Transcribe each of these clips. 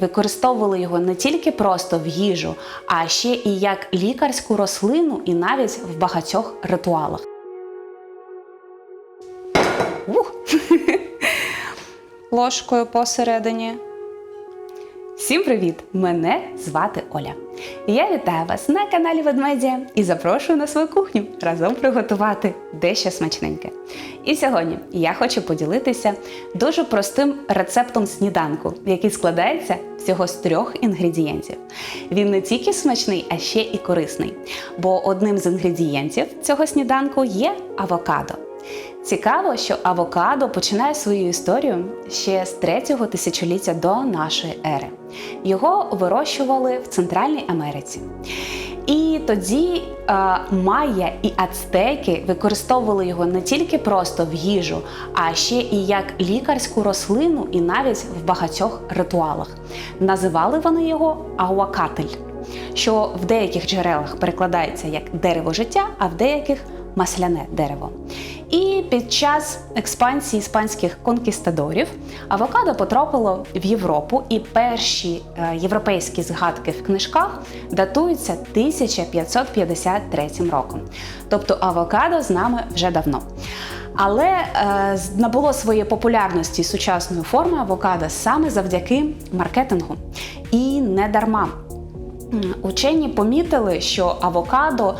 Використовували його не тільки просто в їжу, а ще і як лікарську рослину, і навіть в багатьох ритуалах. Ух! Ложкою посередині. Всім привіт! Мене звати Оля. Я вітаю вас на каналі Ведмедія і запрошую на свою кухню разом приготувати дещо смачненьке. І сьогодні я хочу поділитися дуже простим рецептом сніданку, який складається всього з трьох інгредієнтів. Він не тільки смачний, а ще і корисний. Бо одним з інгредієнтів цього сніданку є авокадо. Цікаво, що авокадо починає свою історію ще з третього тисячоліття до нашої ери. Його вирощували в Центральній Америці. І тоді е, майя і ацтеки використовували його не тільки просто в їжу, а ще і як лікарську рослину, і навіть в багатьох ритуалах. Називали вони його ауакатель, що в деяких джерелах перекладається як дерево життя, а в деяких масляне дерево. І під час експансії іспанських конкістадорів авокадо потрапило в Європу, і перші е, європейські згадки в книжках датуються 1553 роком. Тобто авокадо з нами вже давно. Але е, набуло своєї популярності сучасної форми авокадо саме завдяки маркетингу. І не дарма. Учені помітили, що авокадо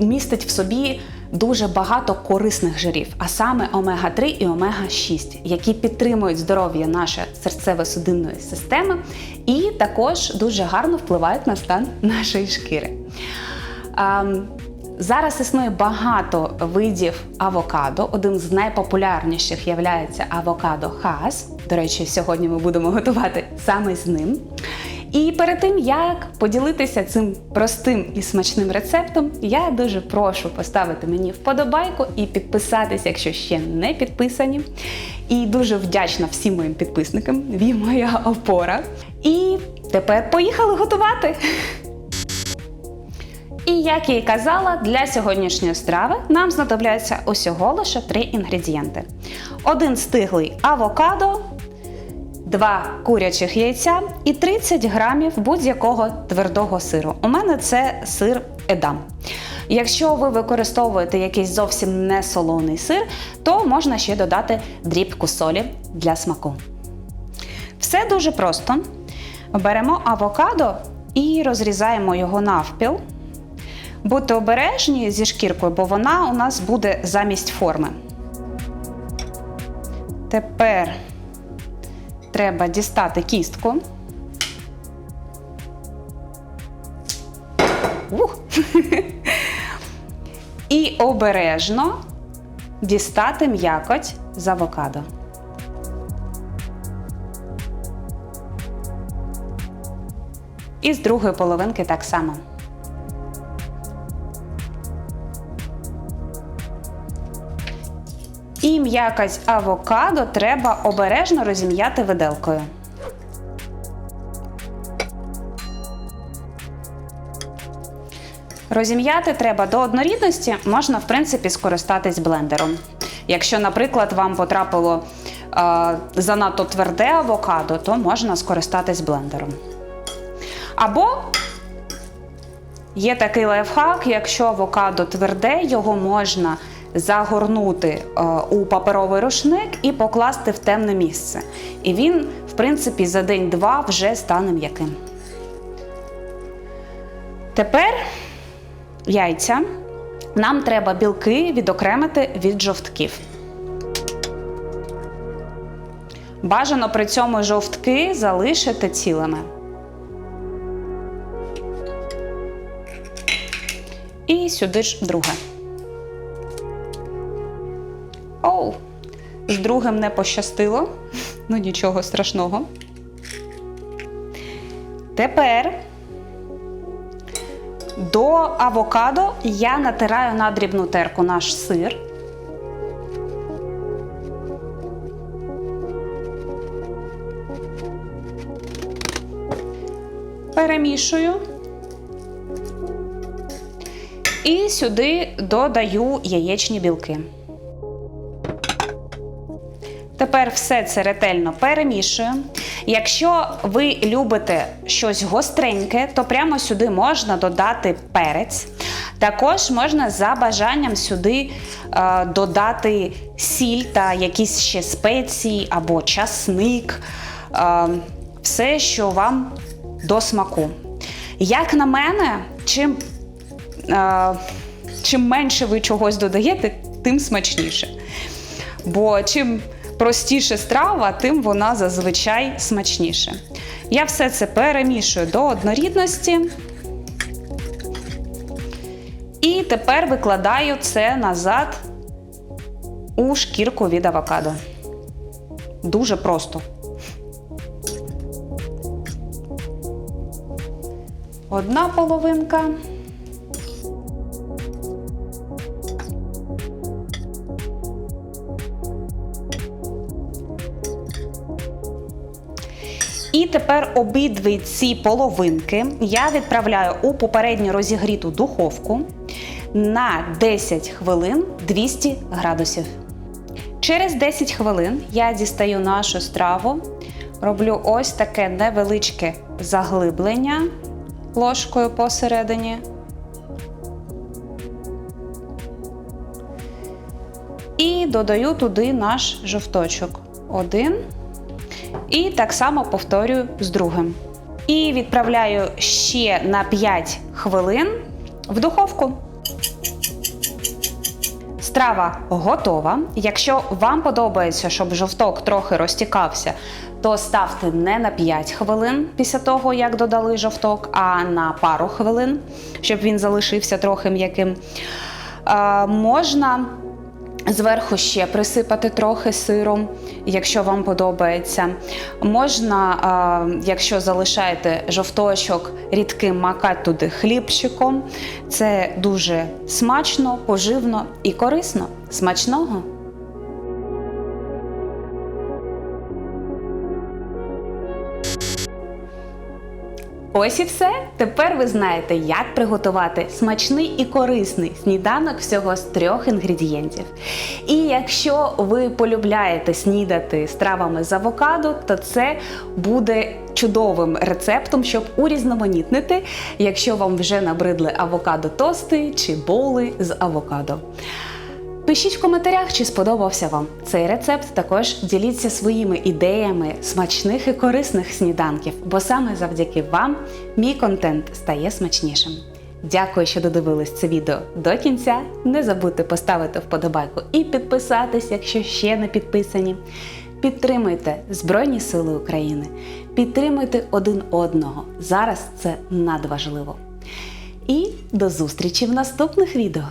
містить в собі дуже багато корисних жирів, а саме омега-3 і омега-6, які підтримують здоров'я нашої серцево-судинної системи і також дуже гарно впливають на стан нашої шкіри. Зараз існує багато видів авокадо. Один з найпопулярніших є авокадо хас. До речі, сьогодні ми будемо готувати саме з ним. І перед тим як поділитися цим простим і смачним рецептом, я дуже прошу поставити мені вподобайку і підписатися, якщо ще не підписані. І дуже вдячна всім моїм підписникам. Ви моя опора. І тепер поїхали готувати! І як я і казала, для сьогоднішньої страви нам знадобляться усього лише три інгредієнти: один стиглий авокадо, два курячих яйця і 30 грамів будь-якого твердого сиру. У мене це сир едам. Якщо ви використовуєте якийсь зовсім не солоний сир, то можна ще додати дрібку солі для смаку. Все дуже просто. Беремо авокадо і розрізаємо його навпіл. Будьте обережні зі шкіркою, бо вона у нас буде замість форми. Тепер треба дістати кістку. Ух! І обережно дістати м'якоть з авокадо. І з другої половинки так само. І м'якость авокадо треба обережно розім'яти виделкою. Розім'яти треба до однорідності, можна, в принципі, скористатись блендером. Якщо, наприклад, вам потрапило е, занадто тверде авокадо, то можна скористатись блендером. Або Є такий лайфхак, якщо авокадо тверде, його можна загорнути е, у паперовий рушник і покласти в темне місце. І він, в принципі, за день-два вже стане м'яким. Тепер яйця. Нам треба білки відокремити від жовтків. Бажано при цьому жовтки залишити цілими. І сюди ж друге. З другим не пощастило. Ну нічого страшного. Тепер до авокадо я натираю на дрібну терку наш сир. Перемішую. І сюди додаю яєчні білки. Тепер все це ретельно перемішую. Якщо ви любите щось гостреньке, то прямо сюди можна додати перець. Також можна за бажанням сюди е, додати сіль та якісь ще спеції або часник, е, все, що вам до смаку. Як на мене, чим, е, чим менше ви чогось додаєте, тим смачніше. Бо чим простіше страва, тим вона зазвичай смачніше. Я все це перемішую до однорідності. І тепер викладаю це назад у шкірку від авокадо. Дуже просто. Одна половинка. І тепер обидві ці половинки я відправляю у попередньо розігріту духовку на 10 хвилин 200 градусів. Через 10 хвилин я дістаю нашу страву, роблю ось таке невеличке заглиблення ложкою посередині. І додаю туди наш жовточок. Один. І так само повторюю з другим. І відправляю ще на 5 хвилин в духовку. Страва готова. Якщо вам подобається, щоб жовток трохи розтікався, то ставте не на 5 хвилин після того, як додали жовток, а на пару хвилин, щоб він залишився трохи м'яким. Е, можна Зверху ще присипати трохи сиром, якщо вам подобається. Можна, якщо залишаєте жовточок рідким, макати туди хлібчиком. Це дуже смачно, поживно і корисно. Смачного! Ось і все. Тепер ви знаєте, як приготувати смачний і корисний сніданок всього з трьох інгредієнтів. І якщо ви полюбляєте снідати стравами з авокадо, то це буде чудовим рецептом, щоб урізноманітнити, якщо вам вже набридли авокадо-тости чи боли з авокадо. Пишіть в коментарях, чи сподобався вам цей рецепт. Також діліться своїми ідеями смачних і корисних сніданків, бо саме завдяки вам мій контент стає смачнішим. Дякую, що додивились це відео до кінця. Не забудьте поставити вподобайку і підписатись, якщо ще не підписані. Підтримуйте Збройні Сили України, підтримуйте один одного. Зараз це надважливо. І до зустрічі в наступних відео!